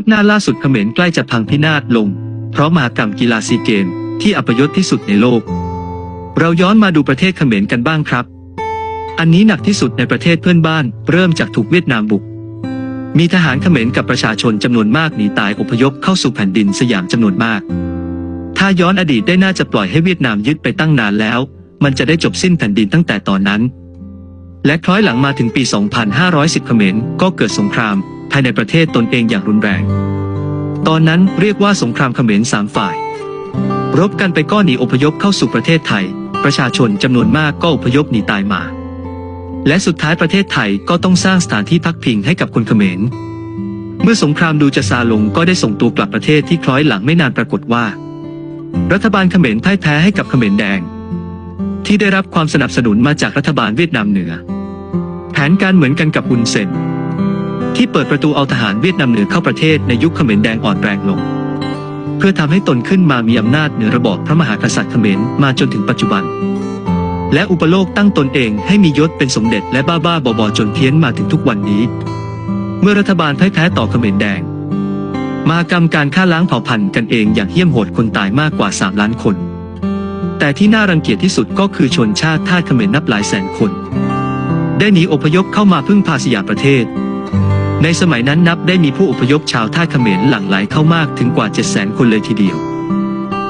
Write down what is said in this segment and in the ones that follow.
คืบหน้าล่าสุดเขมรใกล้จะพังพินาศลง เพราะมหากรรมกีฬาซีเกมที่อัปยศที่สุดในโลก เราย้อนมาดูประเทศเขมรกันบ้างครับ อันนี้หนักที่สุดในประเทศเพื่อนบ้าน เริ่มจากถูกเวียดนามบุก มีทหารเขมรกับประชาชนจำนวนมากหนีตายอพยพเข้าสู่แผ่นดินสยามจำนวนมาก ถ้าย้อนอดีตได้น่าจะปล่อยให้เวียดนามยึดไปตั้งนานแล้ว มันจะได้จบสิ้นแผ่นดินตั้งแต่ตอนนั้น และคล้อยหลังมาถึงปี 2510 เขมรก็เกิดสงคราม ภายในประเทศตนเองอย่างรุนแรง ตอนนั้นเรียกว่าสงครามเขมรสามฝ่าย รบกันไปก็หนีอพยพเข้าสู่ประเทศไทย ประชาชนจำนวนมากก็อพยพหนีตายมา และสุดท้ายประเทศไทยก็ต้องสร้างสถานที่พักพิงให้กับคนเขมร เมื่อสงครามดูจะซาลงก็ได้ส่งตัวกลับประเทศที่คล้อยหลังไม่นานปรากฏว่า รัฐบาลเขมรพ่ายแพ้ให้กับเขมรแดง ที่ได้รับความสนับสนุนมาจากรัฐบาลเวียดนามเหนือ แผนการเหมือนกันกับฮุนเซน ที่เปิดประตูเอาทหารเวียดนามเหนือเข้าประเทศในยุคเขมรแดงอ่อนแรงลง เพื่อทำให้ตนขึ้นมามีอำนาจเหนือระบอบพระมหากษัตริย์เขมรมาจนถึงปัจจุบัน และอุปโลกตั้งตนเองให้มียศเป็นสมเด็จและบ้าบ้าๆบอๆจนเพี้ยนมาถึงทุกวันนี้ เมื่อรัฐบาลพ่ายแพ้ต่อเขมรแดง มากรรมการฆ่าล้างเผ่าพันธุ์กันเองอย่างเหี้ยมโหดคนตายมากกว่า 3 ล้านคน แต่ที่น่ารังเกียจที่สุดก็คือชนชาติทาสเขมรนับหลายแสนคน ได้หนีอพยพเข้ามาพึ่งพาสยามประเทศ ในสมัยนั้นนับได้มีผู้อพยพชาวท่าเขมรหลั่งไหลเข้ามากถึงกว่า 7 0 0 0 0 0 คนเลยทีเดียว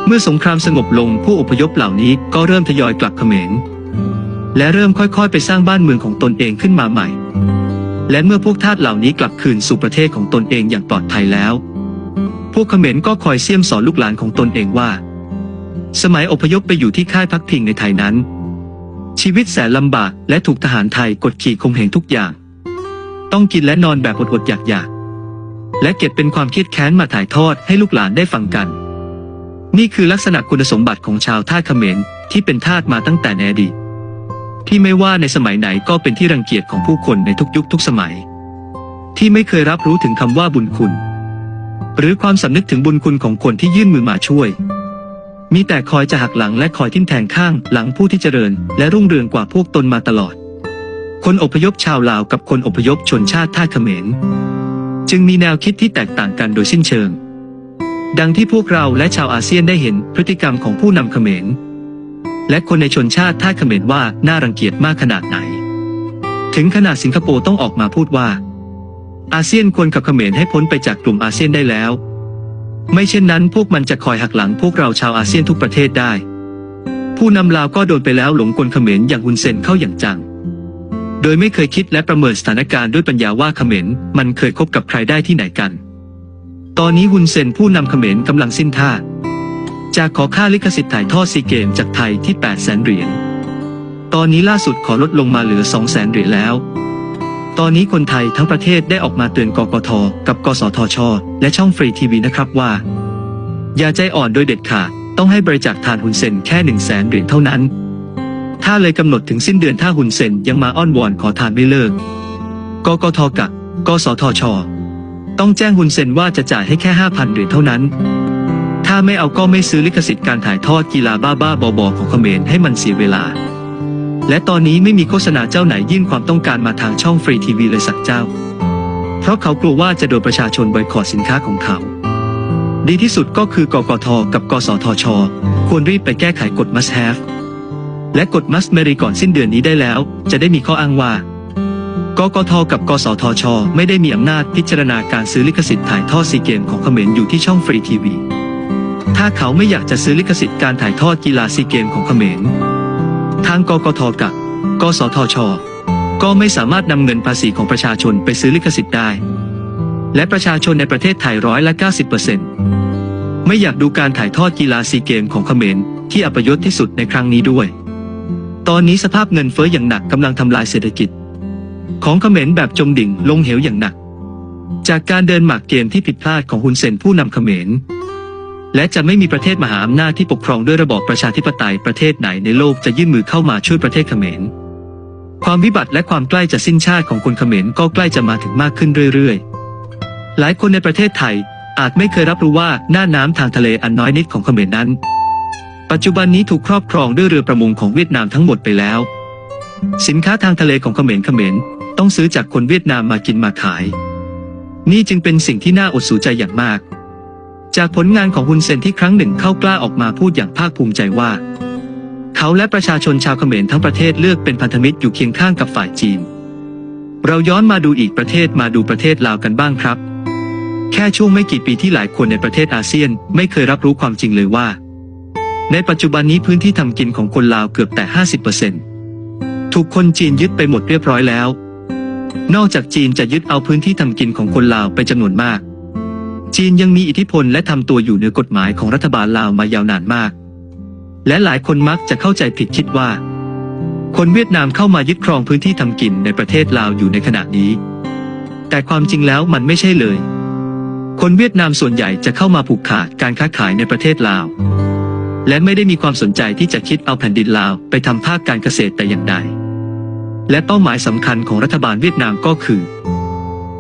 เมื่อสงครามสงบลงผู้อพยพเหล่านี้ก็เริ่มทยอยกลับเขมร และเริ่มค่อยๆ ไปสร้างบ้านเมืองของตนเองขึ้นมาใหม่ และเมื่อพวกทาสเหล่านี้กลับคืนสู่ประเทศของตนเองอย่างปลอดภัยแล้ว พวกเขมรก็คอยเสี่ยมสอนลูกหลานของตนเองว่า สมัยอพยพไปอยู่ที่ค่ายพักพิงในไทยนั้น ชีวิตแสนลำบากและถูกทหารไทยกดขี่ข่มเหงทุกอย่าง ต้องกินและนอนแบบอดๆอยากๆ และเก็บเป็นความคิดแค้นมาถ่ายทอดให้ลูกหลานได้ฟังกัน นี่คือลักษณะคุณสมบัติของชาวท่าเขมรที่เป็นทาสมาตั้งแต่ในอดีตที่ไม่ว่าในสมัยไหนก็เป็นที่รังเกียจของผู้คนในทุกยุคทุกสมัย ที่ไม่เคยรับรู้ถึงคำว่าบุญคุณ หรือความสำนึกถึงบุญคุณของคนที่ยื่นมือมาช่วย มีแต่คอยจะหักหลังและคอยทิ่มแทงข้างหลังผู้ที่เจริญ และรุ่งเรืองกว่าพวกตนมาตลอด คนอพยพชาวลาวกับคนอพยพชนชาติท่าเขมร จึงมีแนวคิดที่แตกต่างกันโดยสิ้นเชิง ดังที่พวกเราและชาวอาเซียนได้เห็นพฤติกรรมของผู้นำเขมร และคนในชนชาติท่าเขมรว่าน่ารังเกียจมากขนาดไหน ถึงขนาดสิงคโปร์ต้องออกมาพูดว่า อาเซียนควรขับเขมรให้พ้นไปจากกลุ่มอาเซียนได้แล้ว ไม่เช่นนั้นพวกมันจะคอยหักหลังพวกเราชาวอาเซียนทุกประเทศได้ ผู้นำลาวก็โดนไปแล้วหลงกลเขมรอย่างฮุนเซนเข้าอย่างจัง ยไม่เคยคิดและประเมินสถานการณ์ด้วยปัญญาว่าเขมรมันเคยคบกับใครได้ที่ไหนกัน ตอนนี้ฮุนเซนผู้นำเขมรกำลังสิ้นท่าจากขอค่าลิขสิทธิ์ถ่ายทอดซีเกมจากไทยที่ 8 0 0แสนเหรียญ ตอนนี้ล่าสุดขอลดลงมาเหลือ 2 0 0แสนเหรียญแล้ว ตอนนี้คนไทยทั้งประเทศได้ออกมาเตือนกกท กับกสทช และช่องฟรีทีวีนะครับว่า อย่าใจอ่อนโดยเด็ดขาด ต้องให้บริจาคทานฮุนเซนแค่ 1 0 0 0 0แสนเหรียญเท่านั้น ถ้าเลยกำหนดถึงสิ้นเดือนถ้าฮุนเซนยังมาอ้อนวอนขอทานไม่เลิกกกทกับกสทช ต้องแจ้งฮุนเซนว่าจะจ่ายให้แค่5,000เหรียญเท่านั้น ถ้าไม่เอาก็ไม่ซื้อลิขสิทธิ์การถ่ายทอดกีฬาบ้าบ้าๆบอๆของเขมรให้มันเสียเวลา และตอนนี้ไม่มีโฆษณาเจ้าไหนยื่นความต้องการมาทางช่องฟรีทีวีเลยสักเจ้า เพราะเขากลัวว่าจะโดนประชาชนบอยคอรสินค้าของเขาดีที่สุดก็คือกกท กับ กสทช ควรรีบไปแก้ไขกฎ must have และกฎ must marry ก่อนสิ้นเดือนนี้ได้แล้ว จะได้มีข้ออ้างว่ากกทกับ กสทช ไม่ได้มีอำนาจพิจารณาการซื้อลิขสิทธิ์ถ่ายทอดซีเกมของเขมรอยู่ที่ช่องฟรีทีวี ถ้าเขาไม่อยากจะซื้อลิขสิทธิ์การถ่ายทอดกีฬาซีเกมของเขมร ทางกกทกับ กสทช ก็ไม่สามารถนำเงินภาษีของประชาชนไปซื้อลิขสิทธิ์ได้ และประชาชนในประเทศไทยร้อยละ 90%ไม่อยากดูการถ่ายทอดกีฬาซีเกมของเขมรที่อัปยศที่สุดในครั้งนี้ด้วย ตอนนี้สภาพเงินเฟ้ออย่างหนักกำลังทำลายเศรษฐกิจ ของเขมรแบบจมดิ่งลงเหวอย่างหนัก จากการเดินหมากเกมที่ผิดพลาดของฮุนเซนผู้นำเขมร และจะไม่มีประเทศมหาอำนาจที่ปกครองด้วยระบอบประชาธิปไตยประเทศไหนในโลกจะยื่นมือเข้ามาช่วยประเทศเขมร ความวิบัติและความใกล้จะสิ้นชาติของคนเขมรก็ใกล้จะมาถึงมากขึ้นเรื่อยๆ หลายคนในประเทศไทยอาจไม่เคยรับรู้ว่าหน้าน้ำทางทะเลอันน้อยนิดของเขมรนั้น ปัจจุบันนี้ถูกครอบครองด้วยเรือประมงของเวียดนามทั้งหมดไปแล้ว สินค้าทางทะเลของเขมรเขมรต้องซื้อจากคนเวียดนามมากินมาขาย นี่จึงเป็นสิ่งที่น่าอดสูใจอย่างมาก จากผลงานของฮุนเซนที่ครั้งหนึ่งเข้ากล้าออกมาพูดอย่างภาคภูมิใจว่า เขาและประชาชนชาวเขมรทั้งประเทศเลือกเป็นพันธมิตรอยู่เคียงข้างกับฝ่ายจีน เราย้อนมาดูอีกประเทศมาดูประเทศลาวกันบ้างครับ แค่ช่วงไม่กี่ปีที่หลายคนในประเทศอาเซียนไม่เคยรับรู้ความจริงเลยว่า ในปัจจุบันนี้พื้นที่ทำกินของคนลาวเกือบแต่ 50%ถูกคนจีนยึดไปหมดเรียบร้อยแล้ว นอกจากจีนจะยึดเอาพื้นที่ทำกินของคนลาวไปจำนวนมาก จีนยังมีอิทธิพลและทำตัวอยู่เหนือกฎหมายของรัฐบาลลาวมายาวนานมาก และหลายคนมักจะเข้าใจผิดคิดว่า คนเวียดนามเข้ามายึดครองพื้นที่ทำกินในประเทศลาวอยู่ในขณะนี้ แต่ความจริงแล้วมันไม่ใช่เลย คนเวียดนามส่วนใหญ่จะเข้ามาผูกขาดการค้าขายในประเทศลาว และไม่ได้มีความสนใจที่จะคิดเอาแผ่นดินลาวไปทำภาคการเกษตรแต่อย่างใด และเป้าหมายสำคัญของรัฐบาลเวียดนามก็คือ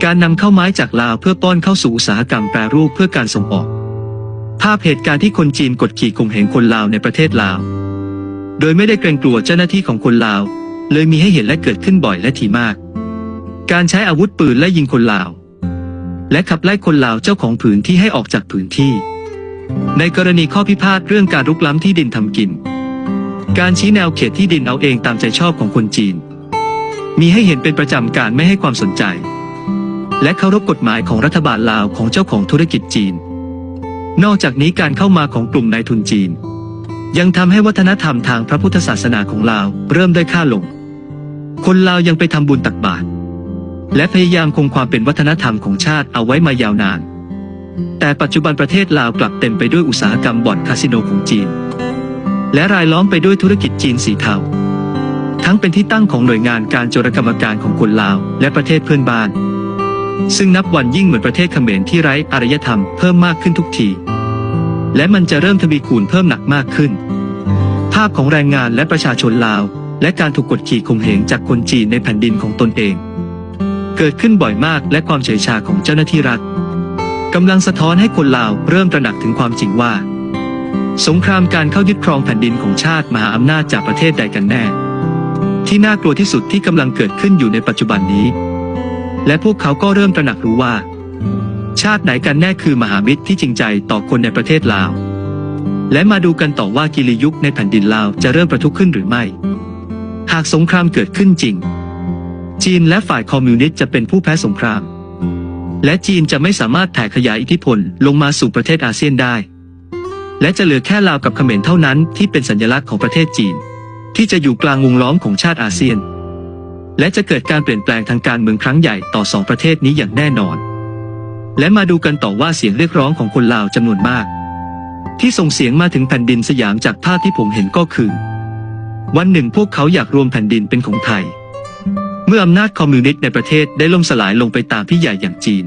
การนำเข้าไม้จากลาวเพื่อป้อนเข้าสู่อุตสาหกรรมแปรรูปเพื่อการส่งออก ภาพเหตุการณ์ที่คนจีนกดขี่ข่มเหงคนลาวในประเทศลาว โดยไม่ได้เกรงกลัวเจ้าหน้าที่ของคนลาว เลยมีให้เห็นและเกิดขึ้นบ่อยและถี่มาก การใช้อาวุธปืนและยิงคนลาว และขับไล่คนลาวเจ้าของผืนที่ให้ออกจากผืนที่ ในกรณีข้อพิพาทเรื่องการรุกล้ำที่ดินทำกิน การชี้แนวเขตที่ดินเอาเองตามใจชอบของคนจีน มีให้เห็นเป็นประจำการไม่ให้ความสนใจ และเคารพกฎหมายของรัฐบาลลาวของเจ้าของธุรกิจจีน นอกจากนี้การเข้ามาของกลุ่มนายทุนจีน ยังทำให้วัฒนธรรมทางพระพุทธศาสนาของลาวเริ่มได้ค่าลง คนลาวยังไปทำบุญตักบาตรและพยายามคงความเป็นวัฒนธรรมของชาติเอาไว้มายาวนาน แต่ปัจจุบันประเทศลาวกลับเต็มไปด้วยอุตสาหกรรมบ่อนคาสิโนของจีน และรายล้อมไปด้วยธุรกิจจีนสีเทาทั้งเป็นที่ตั้งของหน่วยงานการโจรกรรมการของคนลาวและประเทศเพื่อนบ้าน ซึ่งนับวันยิ่งเหมือนประเทศเขมรที่ไร้อารยธรรมเพิ่มมากขึ้นทุกที และมันจะเริ่มทวีคูณเพิ่มหนักมากขึ้น ภาพของแรงงานและประชาชนลาว และการถูกกดขี่ข่มเหงจากคนจีนในแผ่นดินของตนเอง เกิดขึ้นบ่อยมากและความเฉยชาของเจ้าหน้าที่รัฐ กำลังสะท้อนให้คนลาวเริ่มตระหนักถึงความจริงว่า สงครามการเข้ายึดครองแผ่นดินของชาติมหาอำนาจจากประเทศใดกันแน่ ที่น่ากลัวที่สุดที่กำลังเกิดขึ้นอยู่ในปัจจุบันนี้ และพวกเขาก็เริ่มตระหนักรู้ว่า ชาติไหนกันแน่คือมหามิตรที่จริงใจต่อคนในประเทศลาว และมาดูกันต่อว่ากิริยุคในแผ่นดินลาวจะเริ่มประทุขึ้นหรือไม่ หากสงครามเกิดขึ้นจริง จีนและฝ่ายคอมมิวนิสต์จะเป็นผู้แพ้สงคราม และจีนจะไม่สามารถแผ่ขยายอิทธิพลลงมาสู่ประเทศอาเซียนได้ และจะเหลือแค่ลาวกับเขมรเท่านั้นที่เป็นสัญลักษณ์ของประเทศจีน ที่จะอยู่กลางวงล้อมของชาติอาเซียน และจะเกิดการเปลี่ยนแปลงทางการเมืองครั้งใหญ่ต่อสองประเทศนี้อย่างแน่นอน และมาดูกันต่อว่าเสียงเรียกร้องของคนลาวจำนวนมาก ที่ส่งเสียงมาถึงแผ่นดินสยามจากภาพที่ผมเห็นก็คือ วันหนึ่งพวกเขาอยากรวมแผ่นดินเป็นของไทย เมื่ออำนาจคอมมิวนิสต์ในประเทศได้ล่มสลายลงไปตามพี่ใหญ่อย่างจีน